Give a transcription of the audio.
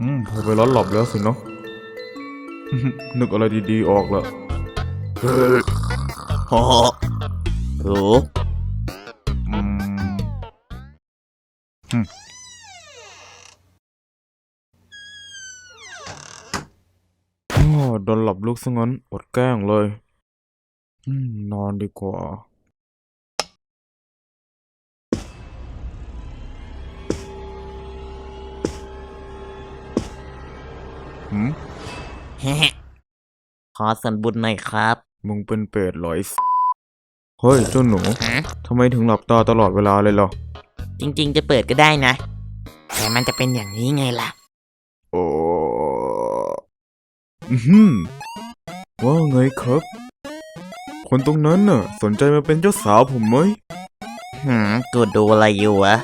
อืมพอไปร้อนหลับแล้วสินะนึกอะไรดีๆออกละเฮ้ยโอ้โหโอ้อืมอืมอ้อโดนหลับลึกซะงั้นอดแกล้งเลยอืมนอนดีกว่า หืมแฮะขอส่วนบุญหน่อยครับ มึงเป็นเป็ดเหรอไอ้สเฮ้ยเจ้าหนูฮะทำไมถึงหลับตาตลอดเวลาเลยล่ะจริง ๆ จะเปิดก็ได้นะ แต่มันจะเป็นอย่างนี้ไงล่ะ โอ้อือหือว่าไงครับ คนตรงนั้นน่ะ สนใจมาเป็นเจ้าสาวผมไหมหืมกูดูอะไรอยู่วะ